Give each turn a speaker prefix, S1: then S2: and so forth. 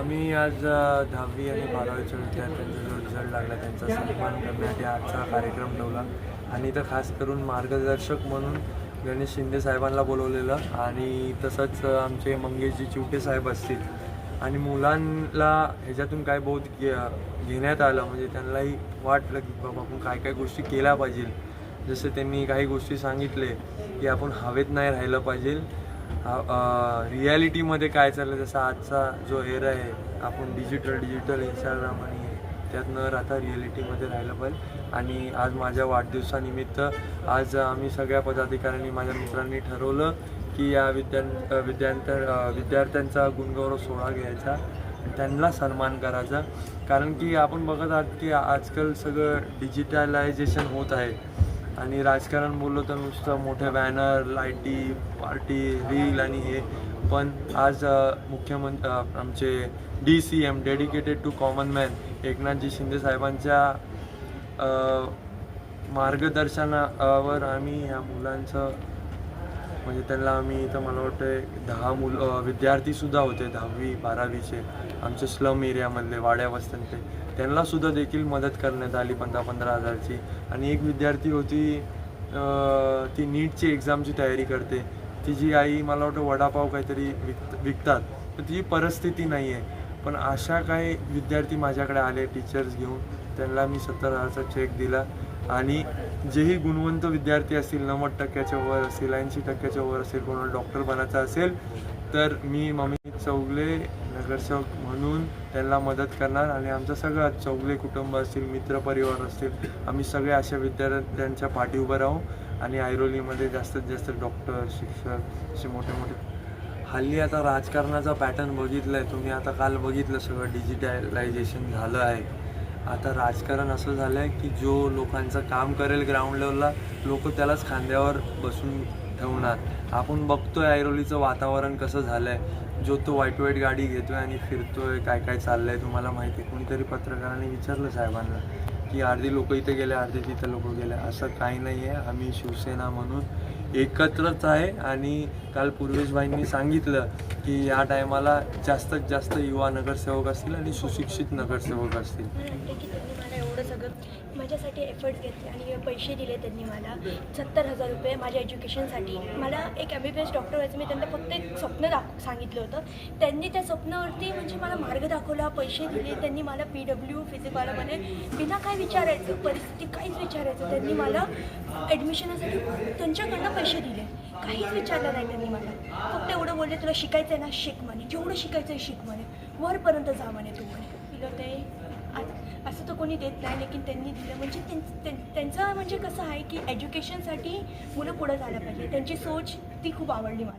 S1: आम्ही आज दहावी आणि बारावीच्या विद्यार्थ्यांचा जो रिझल्ट लागला त्यांचा सन्मान करण्यासाठी आजचा कार्यक्रम ठेवला. आणि इथं खास करून मार्गदर्शक म्हणून गणेश शिंदे साहेबांना बोलवलेलं आणि तसंच आमचे मंगेशजी चिवटे साहेब असतील. आणि मुलांना ह्याच्यातून काय बहुत घे घेण्यात आलं म्हणजे त्यांनाही वाटलं की बाबा आपण काय काय गोष्टी केल्या पाहिजे. जसे त्यांनी काही गोष्टी सांगितले की आपण हवेत नाही राहिलं पाहिजे. रियालिटीमध्ये काय चाललं जसं आजचा जो एरा आहे आपण डिजिटल डिजिटल इंस्टाग्राम आणि त्यात न राहता रिॲलिटीमध्ये राहिलं पाहिजे आणि आज माझ्या वाढदिवसानिमित्त आज आम्ही सगळ्या पदाधिकाऱ्यांनी माझ्या मित्रांनी ठरवलं की या विद्या विद्यार्थ्या विद्यार्थ्यांचा गुणगौरव सोहळा घ्यायचा त्यांना सन्मान करायचा. कारण की आपण बघत आहात की आजकाल सगळं डिजिटलायझेशन होत आहे. आणि राजकारण बोललो तर नुसतं मोठे बॅनर लाईटी पार्टी रील आणि हे. पण आज मुख्यमंत्री आमचे D C M dedicated to common man एकनाथजी शिंदे साहेबांच्या मार्गदर्शनावर आम्ही ह्या मुलांचं म्हणजे त्यांना आम्ही इथं मला वाटतं दहा मुल विद्यार्थीसुद्धा होते दहावी बारावीचे. आमचे स्लम एरियामधले वाड्या वस्त्यांचे त्यांनासुद्धा देखील मदत करण्यात आली पंधरा पंधरा हजारची. आणि एक विद्यार्थी होती ती नीटची एक्झामची तयारी करते. तिची आई मला वाटतं वडापाव काहीतरी विक विकतात तर तिची परिस्थिती नाही आहे पण अशा काही विद्यार्थी माझ्याकडे आले टीचर्स घेऊन. त्यांना मी सत्तर हजारचा चेक दिला. आणि जेही गुणवंत विद्यार्थी असतील नव्वद टक्क्याच्या वर असतील ऐंशी टक्क्याच्या वर असेल कोणाला डॉक्टर बनायचा असेल तर मी मम्मी चौगले नगरसेवक म्हणून त्यांना मदत करणार आणि आमचं सगळं चौगले कुटुंब असतील मित्रपरिवार असतील आम्ही सगळे अशा विद्यार्थ्यांच्या पाठी उभं राहू आणि ऐरोलीमध्ये जास्तीत जास्त डॉक्टर शिक्षक असे मोठे मोठे. हल्ली आता राजकारणाचा पॅटर्न बघितलं आहे तुम्ही आता काल बघितलं सगळं डिजिटलायझेशन झालं आहे. आता राजकारण असं झालं आहे की जो लोकांचं काम करेल ग्राउंड लेवलला लोक त्यालाच खांद्यावर बसून ठेवणार. आपण बघतोय ऐरोलीचं वातावरण कसं झालं आहे जो तो वाईट वाईट गाडी घेतोय आणि फिरतोय काय काय चाललंय तुम्हाला माहिती आहे. कोणीतरी पत्रकारांनी विचारलं साहेबांना की अर्धी लोक इथे गेले अर्धे तिथे लोक गेले. असं काही नाही आहे आम्ही शिवसेना म्हणून एकत्रच आहे आणि काल पूर्वेशभाईंनी सांगितलं की या टायमाला जास्तीत जास्त युवा नगरसेवक असतील आणि सुशिक्षित नगरसेवक असतील.
S2: की त्यांनी मला एवढं सगळं माझ्यासाठी एफर्ट्स घेतले आणि पैसे दिले त्यांनी मला. सत्तर हजार रुपये माझ्या एज्युकेशनसाठी मला एक M B B S doctor व्हायचं मी त्यांना फक्त एक स्वप्न दाख सांगितलं होतं. त्यांनी त्या स्वप्नावरती म्हणजे मला मार्ग दाखवला पैसे दिले त्यांनी मला पी डब्ल्यू फिजिकलमध्ये बिना काय विचारायचं परिस्थिती काहीच विचारायचं त्यांनी मला ॲडमिशनासाठी त्यांच्याकडनं पैसे दिले. काहीच विचारलं नाही त्यांनी मला. फक्त एवढं बोलले तुला शिकायचं आहे ना शिक म्हणे. जेवढं शिकायचं आहे शिक म्हणे. वरपर्यंत जा म्हणे तू म्हणे. दिलं ते असं तर कोणी देत नाही लेकिन त्यांनी दिलं. म्हणजे त्यांचं म्हणजे कसं आहे की एज्युकेशनसाठी मुलं पुढं झालं पाहिजे. त्यांची सोच ती खूप आवडली मला.